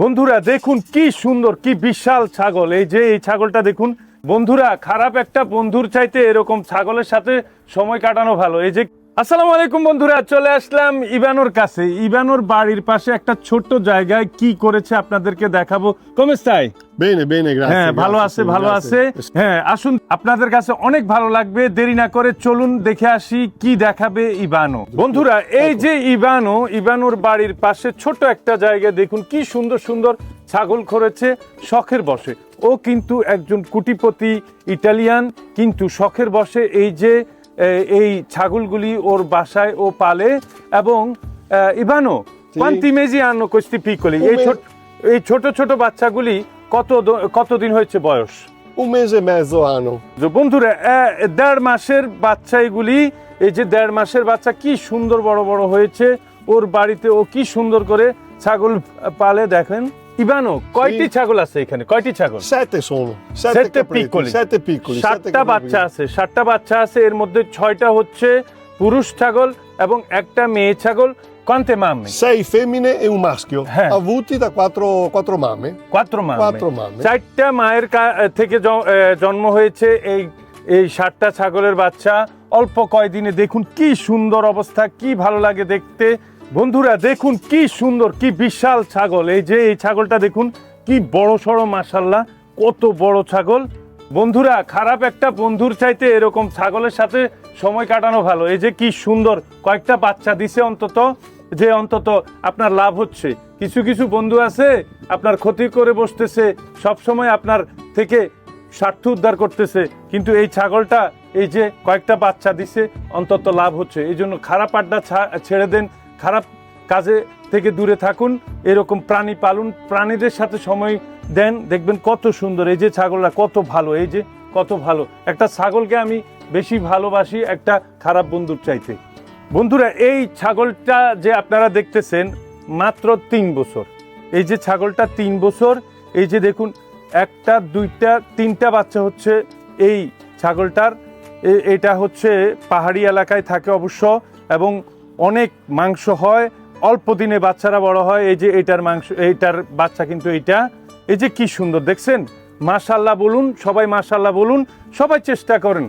বন্ধুরা, দেখুন কি সুন্দর, কি বিশাল ছাগল। এই যে, এই ছাগলটা দেখুন। বন্ধুরা, খারাপ একটা বন্ধুর চাইতে এরকম ছাগলের সাথে সময় কাটানো ভালো। এই যে আসসালামু আলাইকুম বন্ধুরা চলে আসলাম ইবানোর কাছে। ইবানোর বাড়ির পাশে একটা ছোট্ট জায়গায় কি করেছে আপনাদেরকে দেখাবো। Bene, bene, হ্যাঁ ভালো আছে ভালো আছে। হ্যাঁ আসুন আপনাদের কাছে অনেক ভালো লাগবে দেরি না করে চলুন দেখে আসি কি দেখাবে ইবানো। বন্ধুরা এই যে ইবানো ইবানোর বাড়ির পাশে ছোট একটা জায়গা দেখুন কি সুন্দর সুন্দর ছাগল করেছে শখের বসে। ও কিন্তু একজন কুটিপতি ইটালিয়ান কিন্তু শখের বসে এই যে এই ছাগলগুলি ওর বাসায় ও পালে এবং ইবানো quanti mesi hanno questi piccoli এই ছোট এই ছোট ছোট বাচ্চাগুলি কত কতদিন হয়েছে বয়স? e mezzo যে বন্ধুরা দেড় মাসের বাচ্চা এগুলি এই যে দেড় মাসের বাচ্চা কি সুন্দর বড় বড় হয়েছে ওর বাড়িতে ও কি সুন্দর করে ছাগল পালে দেখেন। ইবানো কয়টি ছাগল আছে এখানে? কয়টি ছাগল? সাতে ষোলো সাতে পিকলি। সাতে পিকলি সাতটা বাচ্চা আছে সাতটা বাচ্চা আছে এর মধ্যে ছয়টা হচ্ছে পুরুষ ছাগল এবং একটা মেয়ে ছাগল। কন্তে মামে? সেই ফেমিনে এ মাস্কিও আবুতি দা কোয়াত্রো কোয়াত্রো মামে কোয়াত্রো মামে কোয়াত্রো মামে চারটা মায়ের থেকে জন্ম হয়েছে এই এই সাতটা ছাগলের বাচ্চা। অল্প কয়দিনে দেখুন কি সুন্দর অবস্থা কি ভালো লাগে দেখতে। বন্ধুরা, দেখুন কি সুন্দর, কি বিশাল ছাগল। এই যে এই ছাগলটা দেখুন, কি বড় সড়ো মাসাল্লাহ কত বড় ছাগল। বন্ধুরা, খারাপ একটা বন্ধুর চাইতে এরকম ছাগলের সাথে সময় কাটানো ভালো। এই যে কি সুন্দর, কয়েকটা বাচ্চা দিছে অন্তত, যে অন্তত আপনার লাভ হচ্ছে। কিছু কিছু বন্ধু আছে, আপনার ক্ষতি করে বসতেছে, সব সময় আপনার থেকে স্বার্থ উদ্ধার করতেছে, কিন্তু এই ছাগলটা, এই যে কয়েকটা বাচ্চা দিছে, অন্তত লাভ হচ্ছে। এই জন্য খারাপ আড্ডা ছেড়ে দেন খারাপ কাজে থেকে দূরে থাকুন, এরকম প্রাণী পালন, প্রাণীদের সাথে সময় দেন, দেখবেন কত সুন্দর, এই যে ছাগলটা কত ভালো, এই যে কত ভালো। একটা ছাগলকে আমি বেশি ভালোবাসি একটা খারাপ বন্ধুর চাইতে। বন্ধুরা, এই ছাগলটা যে আপনারা দেখতেছেন মাত্র তিন বছর। এই যে ছাগলটা তিন বছর, এই যে দেখুন, একটা, দুইটা, তিনটা বাচ্চা হচ্ছে এই ছাগলটার। এটা হচ্ছে পাহাড়ি এলাকায় থাকে অবশ্য, এবং অনেক মাংস হয়, অল্প দিনে বাচ্চারা বড় হয়, এই যে এটার মাংস, এইটার বাচ্চা কিন্তু এইটা। এই যে কি সুন্দর, দেখছেন? মাশাল্লাহ বলুন, সবাই মাশাল্লাহ বলুন, সবাই চেষ্টা করেন।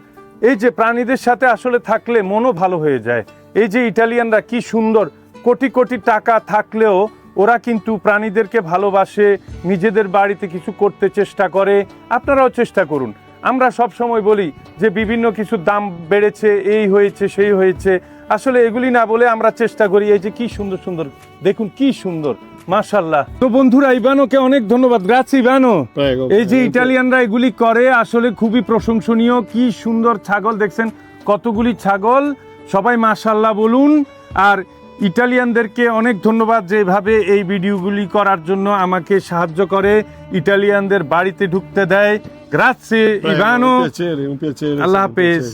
এই যে প্রাণীদের সাথে আসলে থাকলে মনও ভালো হয়ে যায়। এই যে ইটালিয়ানরা কি সুন্দর, কোটি কোটি টাকা থাকলেও ওরা কিন্তু প্রাণীদেরকে ভালোবাসে, নিজেদের বাড়িতে কিছু করতে চেষ্টা করে, আপনারাও চেষ্টা করুন। আমরা সব সময় বলি যে বিভিন্ন কিছু দাম বেড়েছে, এই হয়েছে, সেই হয়েছে আসলে এগুলি না বলে আমরা চেষ্টা করি এই যে কি সুন্দর সুন্দর দেখুন কি সুন্দর মাশাল্লাহ তো বন্ধুরা ইবানোকে অনেক ধন্যবাদ। গ্রাছি ইবানো. এই যে ইটালিয়ানরা এগুলি করে আসলে খুবই প্রশংসনীয়। কি সুন্দর ছাগল দেখছেন কতগুলি ছাগল। সবাই মাশাল্লাহ বলুন। আর ইটালিয়ানদেরকে অনেক ধন্যবাদ যেভাবে এই ভিডিওগুলি করার জন্য আমাকে সাহায্য করে ইটালিয়ানদের বাড়িতে ঢুকতে দেয়। Un piacere. আল্লাহ হাফেজ.